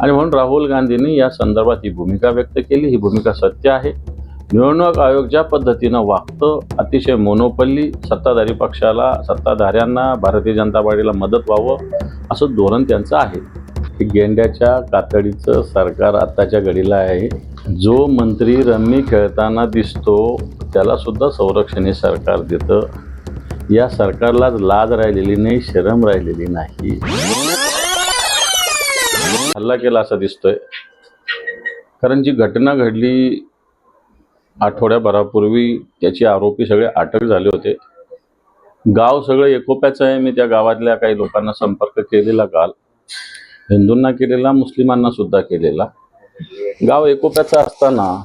आणि म्हणून राहुल गांधींनी या संदर्भात ही भूमिका व्यक्त केली. ही भूमिका सत्य आहे. निवडणूक आयोग ज्या पद्धतीनं वागतं अतिशय मोनोपल्ली सत्ताधारी पक्षाला सत्ताधाऱ्यांना भारतीय जनता पार्टीला मदत व्हावं असं धोरण त्यांचं आहे. हे गेंड्याच्या कातडीचं सरकार आत्ताच्या घडीला आहे. जो मंत्री रम्मी खेळताना दिसतो त्यालासुद्धा संरक्षण हे सरकार देतं. या सरकारलाच लाज राहिलेली नाही शरम राहिलेली नाही. हल्ला केला असं दिसतोय. कारण जी घटना घडली आठवड्याभरापूर्वी त्याचे आरोपी सगळे अटक झाले होते. गाव सगळं एकोप्याचं आहे. मी त्या गावातल्या काही लोकांना संपर्क केलेला काल. हिंदूंना केलेला मुस्लिमांना सुद्धा केलेला. गाव एकोप्याचं असताना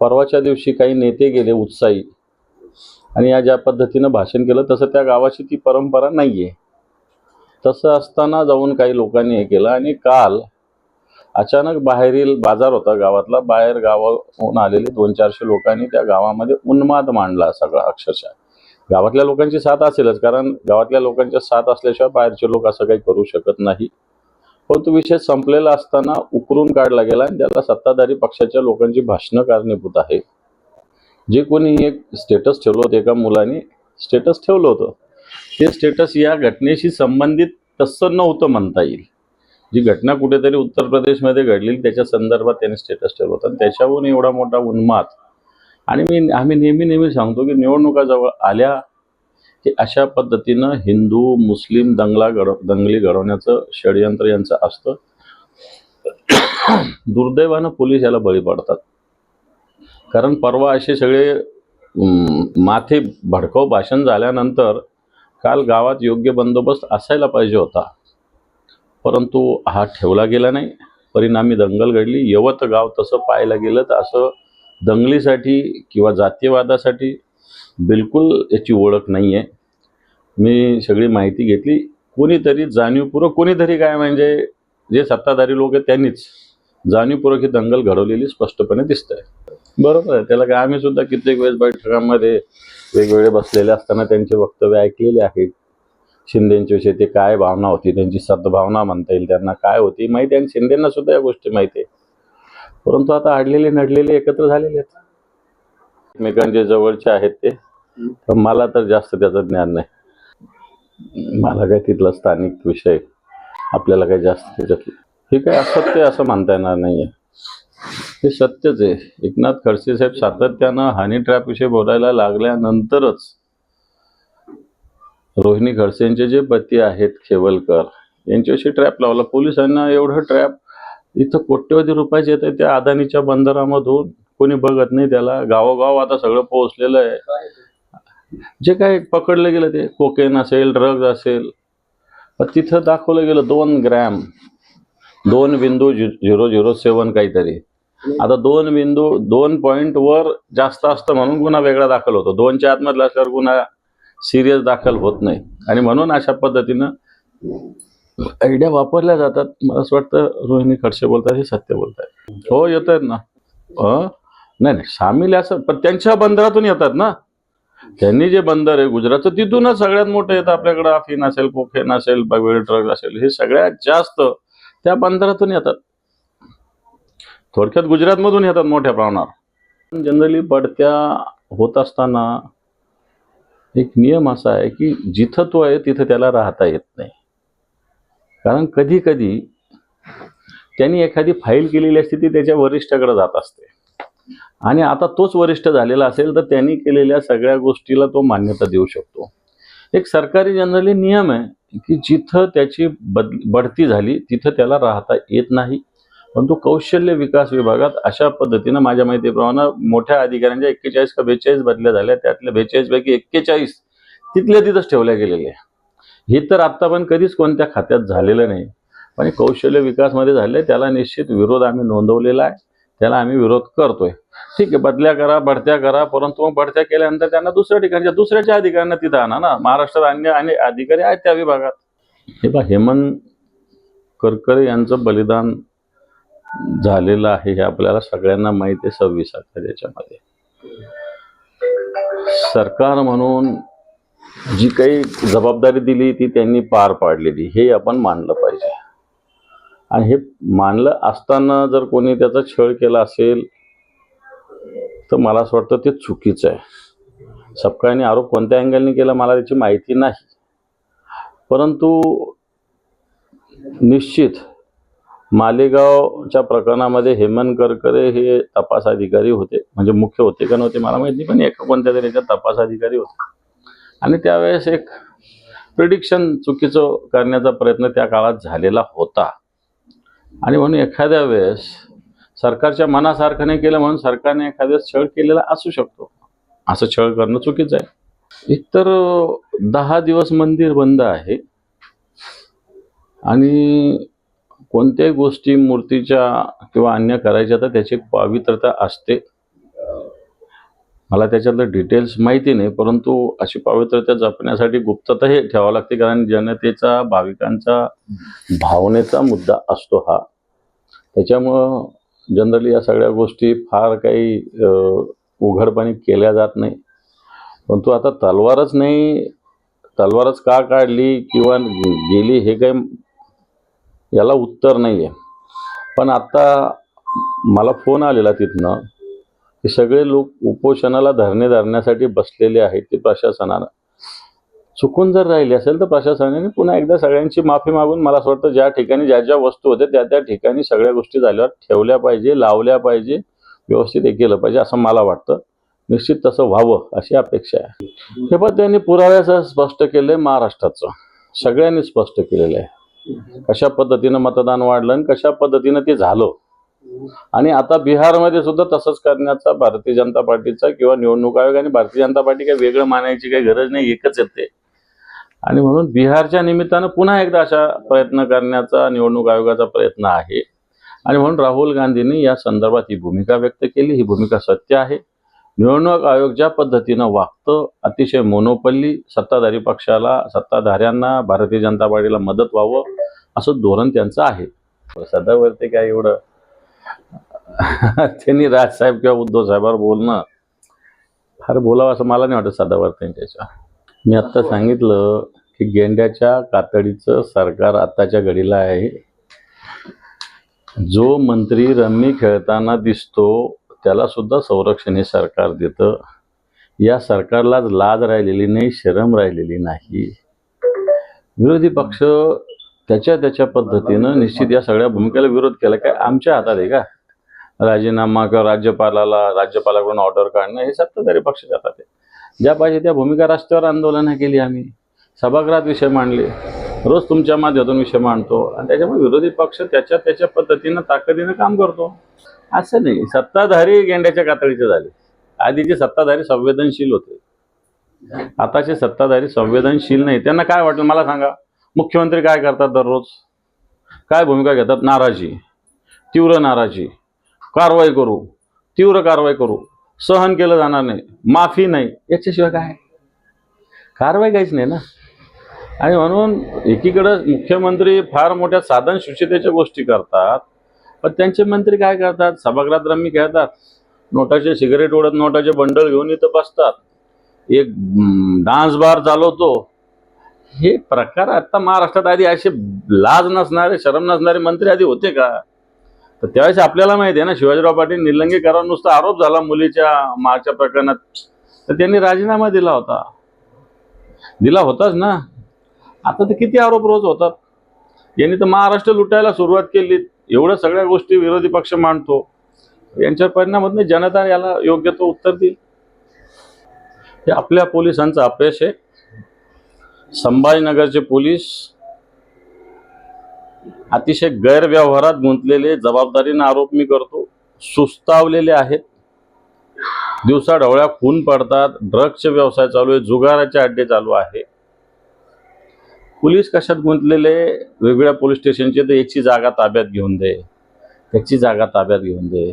परवाच्या दिवशी काही नेते गेले उत्साही. आणि या ज्या पद्धतीनं भाषण केलं तसं त्या गावाची ती परंपरा नाही आहे तसं असताना जाऊन काही लोकांनी हे केलं आणि काल अचानक बाहेरील बाजार होता गावातला. बाहेर गावाहून आलेले दोन चारशे लोकांनी त्या गावामध्ये उन्माद मांडला सगळा अक्षरशः. गावातल्या लोकांची साथ असेलच कारण गावातल्या लोकांच्या साथ असल्याशिवाय बाहेरचे लोक असं काही करू शकत नाही. परंतु विषय संपलेला असताना उकरून काढला गेला आणि त्याला सत्ताधारी पक्षाच्या लोकांची भाषणं कारणीभूत आहे. जे कोणी एक स्टेटस ठेवलं होतं एका मुलाने स्टेटस ठेवलं होतं. हे स्टेटस या घटनेशी संबंधित तसं नव्हतं म्हणता येईल. जी घटना कुठेतरी उत्तर प्रदेशमध्ये घडलेली त्याच्या संदर्भात त्याने स्टेटस ठेवलं होतं. आणि एवढा मोठा उन्माद. आणि मी आम्ही नेहमी नेहमी सांगतो की निवडणुका जवळ आल्या की अशा पद्धतीनं हिंदू मुस्लिम दंगला घड दंगली घडवण्याचं षडयंत्र यांचं असतं. दुर्दैवानं पोलीस याला बळी पडतात. कारण परवा असे सगळे माथे भडकाऊ भाषण झाल्यानंतर काल गावात योग्य बंदोबस्त असायला पाहिजे होता. परंतु हा ठेवला गेला नाही. परिणामी दंगल घडली. यवत गाव तसं पाहायला गेलं तर असं दंगलीसाठी किंवा जातीयवादासाठी बिलकुल याची ओळख नाही आहे मी सगळी माहिती घेतली. कोणीतरी जाणीवपूर्वक कोणीतरी काय म्हणजे जे सत्ताधारी लोक आहेत त्यांनीच जाणीवपूर्वक ही दंगल घडवलेली स्पष्टपणे दिसत आहे बरोबर आहे. त्याला काय आम्ही सुद्धा कित्येक वेळेस बैठकांमध्ये वेगवेगळे बसलेले असताना त्यांचे वक्तव्य ऐकलेले आहेत. शिंदेच्या विषयी ते काय भावना होती त्यांची सद्भावना म्हणता येईल त्यांना काय होती माहिती आणि शिंदेना सुद्धा या गोष्टी माहिती आहे. परंतु आता अडलेले नडलेले एकत्र झालेले आहेत. एकमेकांचे जवळचे आहेत ते. तर मला तर जास्त त्याचं ज्ञान नाही. मला काय तिथला स्थानिक विषय आपल्याला काही जास्त त्याच्यात ठीक आहे असत्य असं म्हणता येणार नाही आहे हे सत्यच आहे. एकनाथ खडसे साहेब सातत्यानं हानी ट्रॅप विषयी बोलायला लागल्यानंतरच रोहिणी खडसेंचे जे पती आहेत खेवलकर यांच्याविषयी ट्रॅप लावला. पोलिसांना एवढं ट्रॅप इथं कोट्यवधी रुपयाचे येत आहे त्या अदानीच्या बंदरामधून. कोणी बघत नाही त्याला. गावोगाव आता सगळं पोहोचलेलं आहे. जे काय पकडलं गेलं ते. कोकेन असेल ड्रग्ज असेल. तिथं दाखवलं गेलं दोन ग्रॅम दोन बिंदू झिरो झिरो सेवन काहीतरी. आता दोन बिंदू दोन पॉईंट वर जास्त असतं म्हणून गुन्हा वेगळा दाखल होतो. दोनच्या आतमधला असल्यावर गुन्हा सिरियस दाखल होत नाही. आणि म्हणून अशा पद्धतीनं आयडिया वापरल्या जातात. मला असं वाटतं रोहिणी खडसे बोलतात हे सत्य बोलतात हो येत आहेत ना नाही नाही सामील असं पण त्यांच्या बंदरातून येतात ना. त्यांनी जे बंदर आहे गुजरातचं तिथूनच सगळ्यात मोठं येतं आपल्याकडं. अफिन असेल कोकेन असेल वेगवेगळे ड्रग असेल हे सगळ्यात जास्त त्या बंदरातून येतात. थोडक्यात गुजरातमधून येतात मोठ्या प्रमाणावर. जनरली बढत्या होत असताना एक नियम असा आहे की जिथं तो आहे तिथं त्याला राहता येत नाही. कारण कधी कधी त्यांनी एखादी फाईल केलेली असते ती त्याच्या वरिष्ठाकडे जात असते. आणि आता तोच वरिष्ठ झालेला असेल तर त्यांनी केलेल्या सगळ्या गोष्टीला तो मान्यता देऊ शकतो. एक सरकारी जनरली नियम आहे की जिथं त्याची बद बढती झाली तिथं त्याला राहता येत नाही. परंतु कौशल्य विकास विभागात अशा पद्धतीनं माझ्या माहितीप्रमाणे मोठ्या अधिकाऱ्यांच्या एक्केचाळीस का बेचाळीस बदल्या झाल्या. त्यातल्या बेचाळीसपैकी एक्केचाळीस तिथल्या तिथंच ठेवल्या गेलेल्या आहे हे तर आत्ता पण कधीच कोणत्या खात्यात झालेलं नाही. पण कौशल्य विकासमध्ये झाले त्याला निश्चित विरोध आम्ही नोंदवलेला आहे. त्याला आम्ही विरोध करतोय. ठीक आहे बदल्या करा बढत्या करा परंतु मग बढत्या केल्यानंतर त्यांना दुसऱ्या ठिकाणच्या दुसऱ्याच्या अधिकाऱ्यांना तिथं आणा ना. महाराष्ट्रात अन्य आणि अधिकारी आहेत त्या विभागात. हे बा हेमंत करकरे यांचं बलिदान झालेलं आहे हे आपल्याला सगळ्यांना माहिती आहे सव्वीस अठरा याच्यामध्ये. सरकार म्हणून जी काही जबाबदारी दिली ती त्यांनी पार पाडलेली हे आपण मानलं पाहिजे. आणि हे मानलं असताना जर कोणी त्याचा छळ केला असेल तर मला असं वाटतं ते चुकीचं आहे. सपकाळने आरोप कोणत्या अँगलने केला मला त्याची माहिती नाही. परंतु निश्चित मालेगावच्या प्रकरणामध्ये हेमंत करकरे हे तपास अधिकारी होते. म्हणजे मुख्य होते का नव्हते मला माहिती नाही, पण एका कोणत्या तरी याच्यात तपास अधिकारी होते. आणि त्यावेळेस एक प्रिडिक्शन चुकीचं करण्याचा प्रयत्न त्या काळात झालेला होता. आणि म्हणून एखाद्या वेळेस सरकारच्या मनासारखं नाही केलं म्हणून सरकारने एखाद्या छळ केलेला असू शकतो. असं छळ करणं चुकीचं आहे. एकतर दहा दिवस मंदिर बंद आहे. आणि कोणत्याही गोष्टी मूर्तीच्या किंवा अन्य करायच्या तर त्याची एक पवित्रता असते. मला त्याच्यातलं डिटेल्स माहिती नाही परंतु अशी पवित्रता जपण्यासाठी गुप्तता हे ठेवावं लागते कारण जनतेचा भाविकांचा भावनेचा मुद्दा असतो हा. त्याच्यामुळं जनरली या सगळ्या गोष्टी फार काही उघडपणे केल्या जात नाही. परंतु आता तलवारच नाही तलवारच का काढली किंवा गेली हे काही याला उत्तर नाही आहे पण आता मला फोन आलेला तिथनं की सगळे लोक उपोषणाला धरणे धरण्यासाठी बसलेले आहेत ते प्रशासनानं. चुकून जर राहिले असेल तर प्रशासनाने पुन्हा एकदा सगळ्यांची माफी मागून मला असं वाटतं ज्या ठिकाणी ज्या ज्या वस्तू होत्या त्या त्या ठिकाणी सगळ्या गोष्टी झाल्यावर ठेवल्या पाहिजे लावल्या पाहिजे व्यवस्थित हे केलं पाहिजे असं मला वाटतं. निश्चित तसं व्हावं अशी अपेक्षा आहे. हे पण त्यांनी पुराव्याचं स्पष्ट केलं आहे महाराष्ट्राचं. सगळ्यांनी स्पष्ट केलेलं आहे. कशा पद्धतीनं मतदान वाढलं आणि कशा पद्धतीनं ते झालं? आणि आता बिहारमध्ये सुद्धा तसंच करण्याचा भारतीय जनता पार्टीचा किंवा निवडणूक आयोग आणि भारतीय जनता पार्टी काही वेगळं मानायची काही गरज नाही एकच येते आणि म्हणून बिहारच्या निमित्तानं पुन्हा एकदा अशा प्रयत्न करण्याचा निवडणूक आयोगाचा प्रयत्न आहे. आणि म्हणून राहुल गांधींनी या संदर्भात ही भूमिका व्यक्त केली. ही भूमिका सत्य आहे. निवडणूक आयोग ज्या पद्धतीनं वागतं अतिशय मोनोपल्ली सत्ताधारी पक्षाला सत्ताधाऱ्यांना भारतीय जनता पार्टीला मदत व्हावं असं धोरण त्यांचं आहे. सदावरती काय एवढं? त्यांनी राजसाहेब किंवा उद्धव साहेबांवर बोलणं फार बोलावं असं मला नाही वाटत सदावर्त मी आत्ता सांगितलं की गेंड्याच्या कातडीचं सरकार आत्ताच्या घडीला आहे. जो मंत्री रम्मी खेळताना दिसतो त्याला सुद्धा संरक्षण हे सरकार देतं. या सरकारलाच लाज राहिलेली नाही शरम राहिलेली नाही. विरोधी पक्ष त्याच्या त्याच्या पद्धतीनं निश्चित या सगळ्या भूमिकेला विरोध केला. काय आमच्या हातात आहे का? राजीनामा किंवा राज्यपालाला राज्यपालाकडून ऑर्डर काढणं हे सत्ताधारी पक्षाच्या हातात आहे. ज्या पाहिजे त्या भूमिका रस्त्यावर आंदोलनं केली आम्ही. सभागृहात विषय मांडले. रोज तुमच्या माध्यमातून विषय मांडतो. आणि त्याच्यामुळे विरोधी पक्ष त्याच्या त्याच्या पद्धतीनं ताकदीनं काम करतो. असं नाही. सत्ताधारी गेंड्याच्या कातडीचे झाले. आधीचे सत्ताधारी संवेदनशील होते. आताचे सत्ताधारी संवेदनशील नाही. त्यांना काय वाटलं? मला सांगा. मुख्यमंत्री काय करतात दररोज? काय भूमिका घेतात? नाराजी. तीव्र नाराजी. कारवाई करू. तीव्र कारवाई करू. सहन केलं जाणार नाही. माफी नाही. याच्याशिवाय काय? कारवाई काहीच नाही ना. आणि म्हणून एकीकडं मुख्यमंत्री फार मोठ्या साधन सुचितेच्या गोष्टी करतात पण त्यांचे मंत्री काय करतात? सभागृहात रम्मी खेळतात. नोटाचे सिगरेट ओढत नोटाचे बंडल घेऊन इथं बसतात. एक डान्स बार चालवतो. हे प्रकार आता महाराष्ट्रात आधी असे लाज नसणारे शरम नसणारे मंत्री आधी होते का? तर त्यावेळेस आपल्याला माहिती आहे ना शिवाजीराव पाटील निलंगेकरांवर नुसता आरोप झाला मुलीच्या मागच्या प्रकरणात. तर त्यांनी राजीनामा दिला होता. दिला होताच ना. आता तर किती आरोप रोज होतात. यांनी तर महाराष्ट्र लुटायला सुरुवात केली. एवढ्या सगळ्या गोष्टी विरोधी पक्ष मांडतो. यांच्या परिणाम होत नाही जनता याला योग्य तो उत्तर देईल. हे आपल्या पोलिसांचं अपयश आहे. संभाजीनगरचे पोलीस अतिशय गैरव्यवहारात गुंतलेले जबाबदारीनं आरोप मी करतो. सुस्तावलेले आहेत. दिवसा ढवळ्या खून पडतात. ड्रग्सचे व्यवसाय चालू आहे. जुगाराचे अड्डे चालू आहे. पोलीस कशात गुंतलेले? वेगवेगळ्या पोलीस स्टेशनचे तर याची जागा ताब्यात घेऊन दे. त्याची जागा ताब्यात घेऊन दे.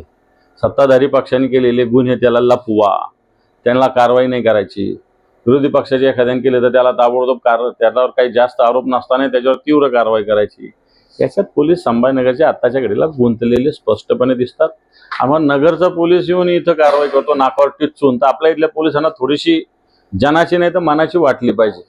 सत्ताधारी पक्षाने केलेले गुन्हे त्याला लपवा. त्यांना कारवाई नाही करायची. विरोधी पक्षाचे एखाद्याने केले तर त्याला ताबडतोब कार त्याच्यावर काही जास्त आरोप नसताना त्याच्यावर तीव्र कारवाई करायची. याच्यात पोलीस संभाजीनगरच्या आत्ताच्या घडीला गुंतलेले स्पष्टपणे दिसतात. आम्हाला नगरचा पोलीस येऊन इथं कारवाई करतो नाकावर टिचून. तर आपल्या इथल्या पोलिसांना थोडीशी जनाची नाही तर मनाची वाटली पाहिजे.